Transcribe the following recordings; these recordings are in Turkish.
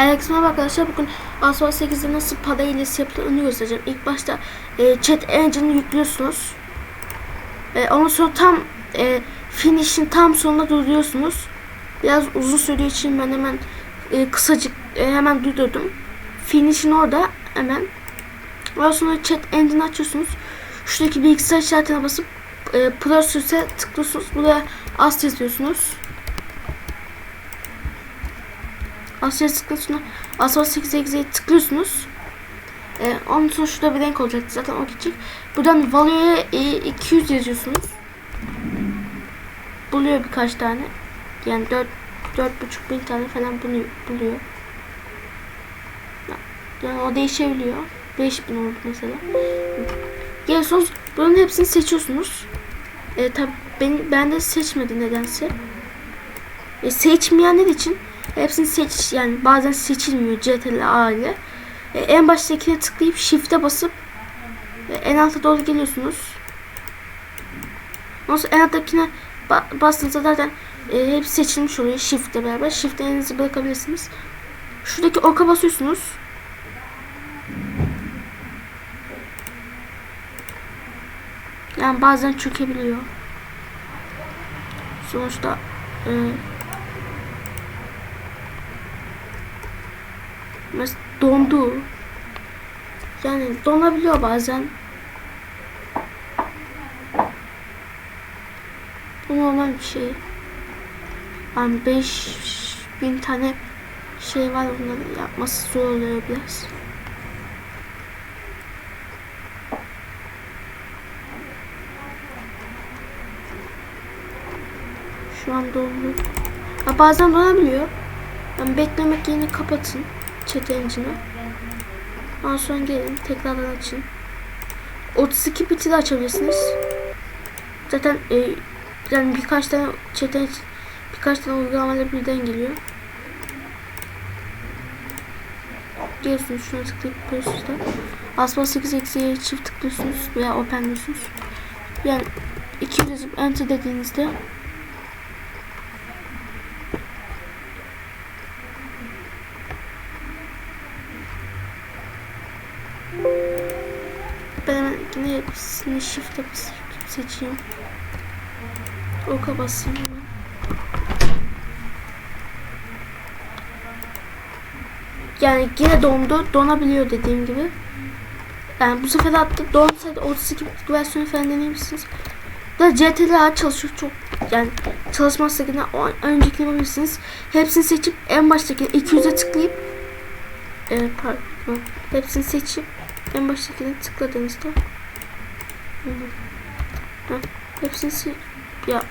Herkese merhaba arkadaşlar. Bugün Asphalt 8'de nasıl pada hilesi yapıldığını göstereceğim. İlk başta e, chat engine'ı yüklüyorsunuz. E, ondan sonra tam e, finish'in tam sonuna durduruyorsunuz. Biraz uzun sürdüğü için ben hemen e, kısacık e, hemen durdurdum. Finish'in orada hemen. Ondan sonra chat engine açıyorsunuz. Şuradaki bilgisayar işaretine basıp e, Process'e tıklıyorsunuz. Buraya as yazıyorsunuz. Asya tıklıyorsunuz. Asya 8'e tıklıyorsunuz. Ee, onun sonra şurada bir renk olacak. Zaten o gidecek. Buradan value'ya e, 200 yazıyorsunuz. Buluyor birkaç tane. Yani 4 4,5 bin tane falan buluyor. buluyor. Yani o değişebiliyor. 5000 oldu mesela. Geliyorsunuz. Bunun hepsini seçiyorsunuz. E, tabi ben, ben de seçmedi nedense. E, seçmeyenler için hepsini seç yani bazen seçilmiyor CTRL ile. E, en baştakine tıklayıp shift'e basıp e, en alta doğru geliyorsunuz. Ondan en alttakine ba bastığınızda zaten e, hepsi seçilmiş oluyor shift'le beraber. Shift'e elinizi bırakabilirsiniz. Şuradaki oka basıyorsunuz. Yani bazen çökebiliyor. Sonuçta e, Mesela dondu. Yani donabiliyor bazen. Bu normal bir şey. Yani 5000 tane şey var bunları yapması zor oluyor biraz. Şu an dondu. Ha, bazen donabiliyor. Yani beklemek yeni kapatın chat engine'ı. Ondan sonra gelin tekrardan açın. 32 biti de açabilirsiniz. Zaten e, yani birkaç tane engine, birkaç tane uygulamalar birden geliyor. Geliyorsunuz şuna tıklayıp yapıyorsunuz da. Asma 8 eksiye çift tıklıyorsunuz veya open diyorsunuz. Yani 200 yazıp enter dediğinizde yine hepsini shift'e basıp seçeyim. Oka basayım hemen. Yani yine dondu. Donabiliyor dediğim gibi. Yani bu sefer hatta donsaydı 32 bit versiyonu falan deneyebilirsiniz. Da CTRL çalışıyor çok yani çalışmazsa yine o önceki yapabilirsiniz. Hepsini seçip en baştaki 200'e tıklayıp e, pardon hepsini seçip en baştakine tıkladığınızda Hepsini ya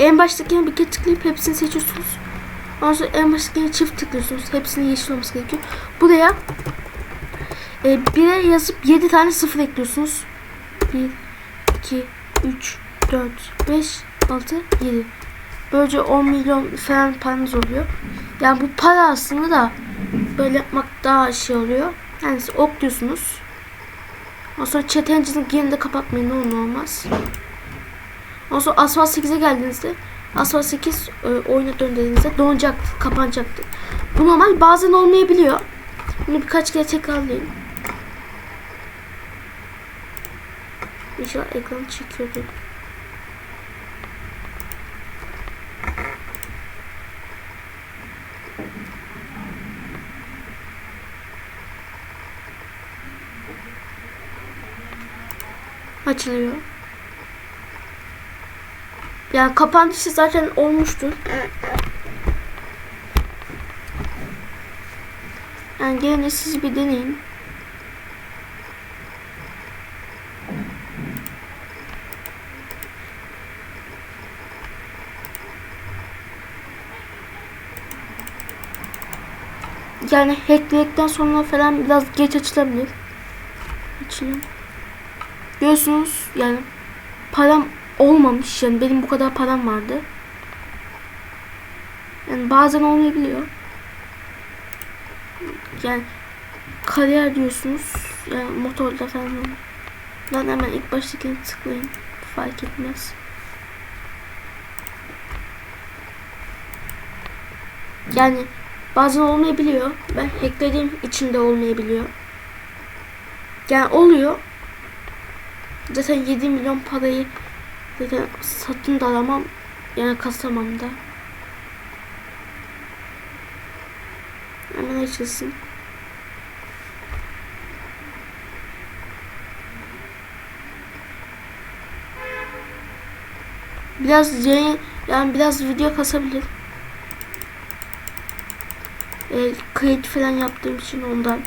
en baştakine bir kere tıklayıp hepsini seçiyorsunuz. Ondan sonra en baştakine çift tıklıyorsunuz. Hepsinin yeşil olması gerekiyor. Buraya e, bire yazıp 7 tane sıfır ekliyorsunuz. 1 2 3 4 5 6 7 Böylece 10 milyon falan paranız oluyor. Yani bu para aslında da böyle yapmak daha şey oluyor. Yani siz ok diyorsunuz. Ondan sonra chat engine'ın yerini kapatmayın ne olur olmaz. Ondan sonra Asphalt 8'e geldiğinizde Asphalt 8 e, oyuna döndüğünüzde donacaktı, kapanacaktı. Bu normal bazen olmayabiliyor. Bunu birkaç kere tekrarlayın. İnşallah ekran çekiyordur. Açılıyor. Yani kapanışı zaten olmuştur. Yani gene siz bir deneyin. Yani hackledikten sonra falan biraz geç açılabilir. Açılıyor. Görüyorsunuz yani param olmamış yani benim bu kadar param vardı. Yani bazen olmayabiliyor. Yani kariyer diyorsunuz yani motorda falan. Ben hemen ilk baştakini tıklayın. Fark etmez. Yani Bazen olmayabiliyor. Ben hacklediğim içinde olmayabiliyor. Yani oluyor. Zaten 7 milyon parayı zaten satın da alamam. Yani kasamam da. Hemen açılsın. Biraz yayın, yani biraz video kasabilir. E, kayıt falan yaptığım için ondan.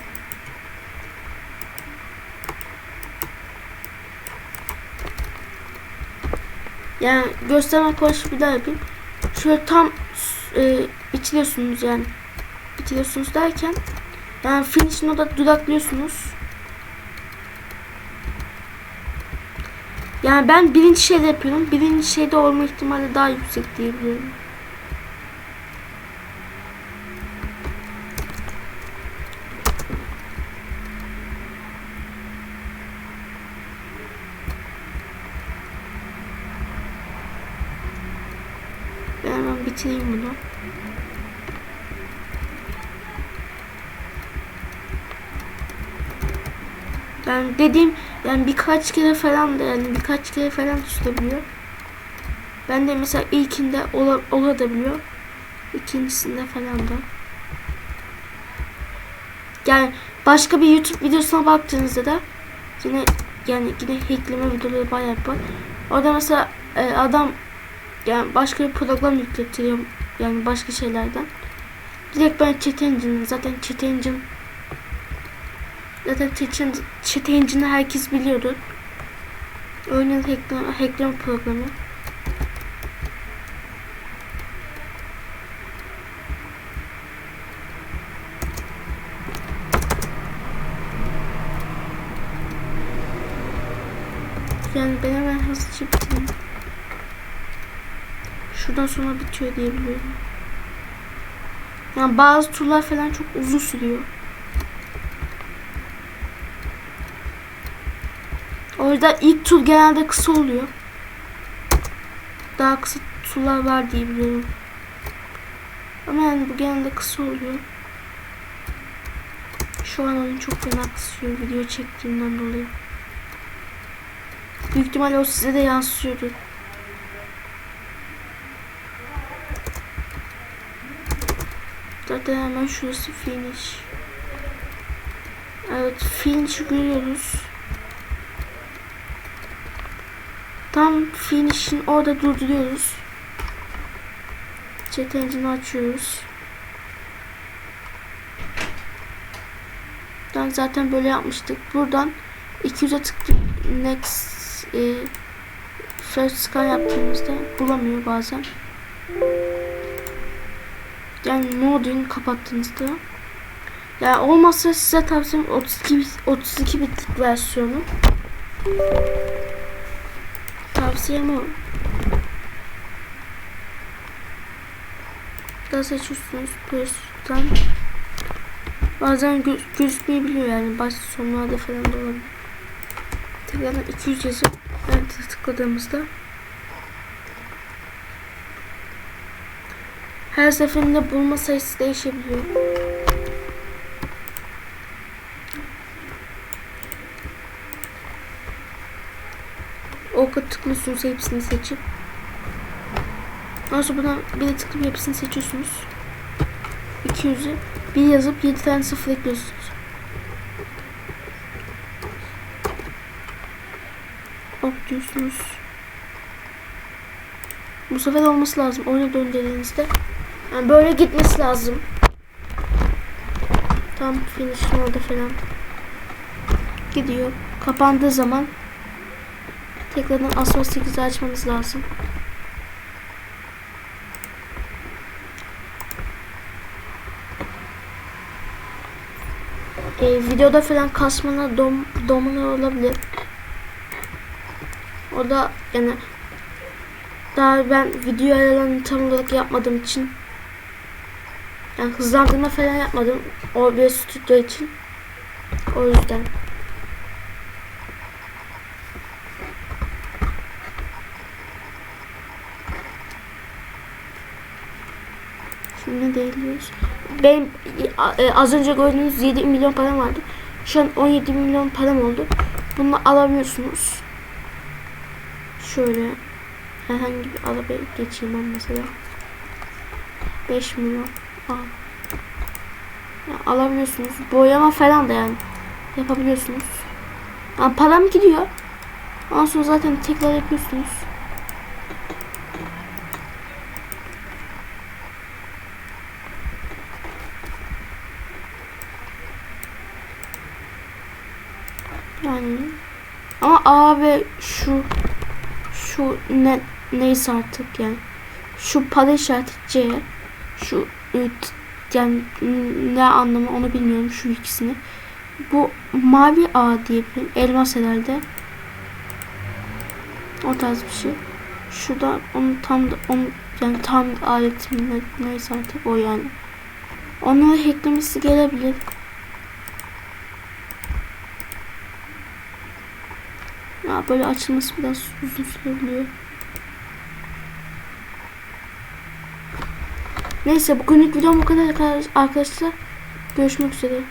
Yani göstermek amaçlı bir daha yapayım. Şöyle tam e, bitiriyorsunuz yani. Bitiriyorsunuz derken yani finish'in orada duraklıyorsunuz. Yani ben birinci şeyde yapıyorum. Birinci şeyde olma ihtimali daha yüksek diyebiliyorum. Ben hemen bitireyim bunu. Yani dediğim yani birkaç kere falan da yani birkaç kere falan tutabiliyor. Ben de mesela ilkinde ola, olabiliyor. İkincisinde falan da. Yani başka bir YouTube videosuna baktığınızda da yine yani yine hackleme videoları bayağı var. Orada mesela e, adam yani başka bir program yükletiyor yani başka şeylerden. Direkt ben chat engine zaten chat engine zaten chat, chat herkes biliyordu. Oyunun hackleme, hackleme programı. Yani ben hemen hızlıca bitireyim. Şuradan sonra bitiyor diye biliyorum. Yani bazı turlar falan çok uzun sürüyor. O yüzden ilk tur genelde kısa oluyor. Daha kısa turlar var diye biliyorum. Ama yani bu genelde kısa oluyor. Şu an oyun çok fena kısıyor video çektiğimden dolayı. Büyük ihtimalle o size de yansıyordu. Zaten hemen şurası finish. Evet finish görüyoruz. Tam finish'in orada durduruyoruz. Chat engine'i açıyoruz. Ben zaten böyle yapmıştık. Buradan 200'e tıklayıp next e, first scan yaptığımızda bulamıyor bazen. Yani modunu kapattığınızda. Yani olmazsa size tavsiyem 32 bit, 32 bitlik versiyonu. Tavsiyem o. Da seçiyorsunuz Plus'tan. Bazen göz, gözükmeyebiliyor yani baş sonlarda falan da olabilir. Tekrardan 200 yazıp enter tıkladığımızda her seferinde bulma sayısı değişebiliyor. Oka tıklıyorsunuz hepsini seçip. Ondan buradan bir de tıklayıp hepsini seçiyorsunuz. 200'ü bir yazıp 7 tane sıfır ekliyorsunuz. Ok diyorsunuz. Bu sefer olması lazım. Oyuna döndüğünüzde. Yani böyle gitmesi lazım. Tam finish'in orada falan. Gidiyor. Kapandığı zaman tekrardan Asol 8'i açmanız lazım. e, videoda falan kasmalar dom, domlar olabilir. O da yani daha ben video ayarlarını tam olarak yapmadığım için yani hızlandırma falan yapmadım OBS Studio için. O yüzden. Şimdi değiliyoruz. benim e, az önce gördüğünüz 7 milyon param vardı. Şu an 17 milyon param oldu. Bunu alabiliyorsunuz. Şöyle herhangi bir arabaya geçeyim ben mesela. 5 milyon. Al. Ya, alabiliyorsunuz. Boyama falan da yani yapabiliyorsunuz. Yani param gidiyor. Ondan sonra zaten tekrar yapıyorsunuz. Yani ama A ve şu şu ne neyse artık yani şu para işareti C şu yani ne anlamı onu bilmiyorum şu ikisini. Bu mavi A diyebilirim. Elmas herhalde. O tarz bir şey. Şurada onu tam da onu yani tam aletim ne, neyse artık o yani. Onları hacklemesi gelebilir. Ya böyle açılması biraz uzun sürebiliyor. Neyse bugünlük videom bu kadar arkadaşlar. Görüşmek üzere.